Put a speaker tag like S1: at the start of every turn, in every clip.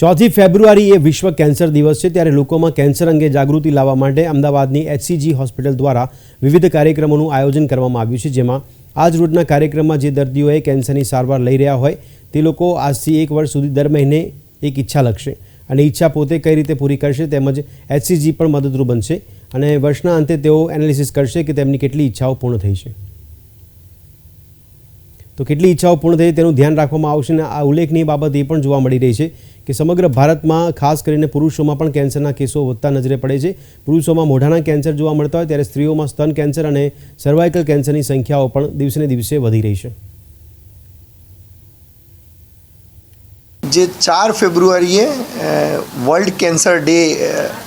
S1: ચોથી ફેબ્રુઆરી એ વિશ્વ કેન્સર દિવસ છે ત્યારે લોકોમાં કેન્સર અંગે જાગૃતિ લાવવા માટે અમદાવાદની એચસીજી હોસ્પિટલ દ્વારા વિવિધ કાર્યક્રમોનું આયોજન કરવામાં આવ્યું છે, જેમાં આજ રોજના કાર્યક્રમમાં જે દર્દીઓએ કેન્સરની સારવાર લઈ રહ્યા હોય તે લોકો આજથી એક વર્ષ સુધી દર મહિને એક ઈચ્છા લખશે અને ઈચ્છા પોતે કઈ રીતે પૂરી કરશે તેમજ એચસીજી પણ મદદરૂપ બનશે અને વર્ષના અંતે તેઓ એનાલિસિસ કરશે કે તેમની કેટલી ઈચ્છાઓ પૂર્ણ થઈ છે. તો કેટલી ઈચ્છાઓ પૂર્ણ થઈ તેનું ધ્યાન રાખવામાં આવશે અને આ ઉલ્લેખનીય બાબત એ પણ જોવા મળી રહી છે કે સમગ્ર ભારતમાં ખાસ કરીને પુરુષોમાં પણ કેન્સરના કેસો વધતા નજરે પડે છે. પુરુષોમાં મોઢાના કેન્સર જોવા મળતા હોય ત્યારે સ્ત્રીઓમાં સ્તન કેન્સર અને સર્વાઇકલ કેન્સરની સંખ્યાઓ પણ દિવસેને દિવસે વધી રહી છે.
S2: જે ચાર ફેબ્રુઆરીએ વર્લ્ડ કેન્સર ડે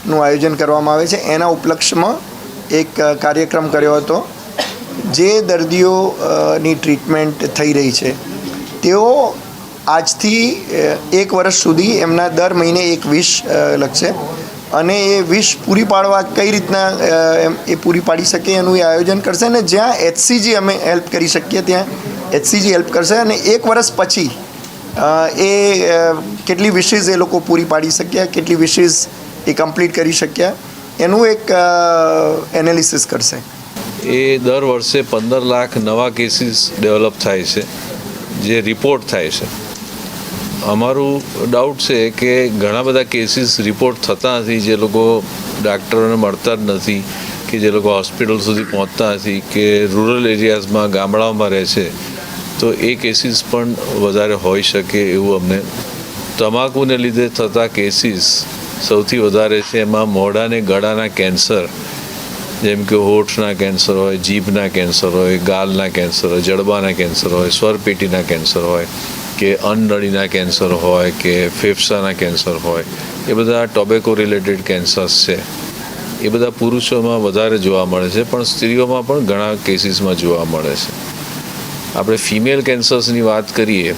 S2: નું આયોજન કરવામાં આવે છે. એના ઉપલક્ષમાં એક કાર્યક્રમ કર્યો હતો. જે દર્દીઓની ટ્રીટમેન્ટ થઈ રહી છે, તેઓ આજથી એક વર્ષ સુધી એમના દર મહિને એક વિશ લખશે અને એ વિશ પૂરી પાડવા કઈ રીતના એ પૂરી પાડી શકે એનું એ આયોજન કરશે અને જ્યાં એચસીજી અમે હેલ્પ કરી શકીએ ત્યાં એચસીજી હેલ્પ કરશે અને એક વર્ષ પછી એ કેટલી વિશેષ એ લોકો પૂરી પાડી શક્યા, કેટલી વિશેષ એ કમ્પ્લીટ કરી શક્યા, એનું એક એનાલિસિસ કરશે.
S3: એ દર વર્ષે પંદર લાખ નવા કેસીસ ડેવલપ થાય છે, જે રિપોર્ટ થાય છે. અમારું ડાઉટ છે કે ઘણા બધા કેસીસ રિપોર્ટ થતા નથી, જે લોકો ડાક્ટરોને મળતા જ નથી, કે જે લોકો હોસ્પિટલ સુધી પહોંચતા નથી, કે રૂરલ એરિયાઝમાં ગામડાઓમાં રહે છે. તો એ કેસીસ પણ વધારે હોઈ શકે એવું અમને તમાકુને લીધે થતા કેસીસ સૌથી વધારે છે એમાં મોઢાને, ગળાના કેન્સર જેમ કે હોઠના કેન્સર હોય, જીભના કેન્સર હોય, ગાલના કેન્સર હોય, જડબાના કેન્સર હોય, સ્વરપેટીના કેન્સર હોય, કે અનનળીના કેન્સર હોય, કે ફેફસાના કેન્સર હોય, એ બધા ટોબેકો રિલેટેડ કેન્સર્સ છે. એ બધા પુરુષોમાં વધારે જોવા મળે છે, પણ સ્ત્રીઓમાં પણ ઘણા કેસીસમાં જોવા મળે છે. આપણે ફિમેલ કેન્સર્સની વાત કરીએ,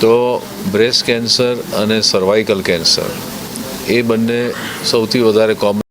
S3: તો બ્રેસ્ટ કેન્સર અને સર્વાઇકલ કેન્સર, એ બંને સૌથી વધારે કોમન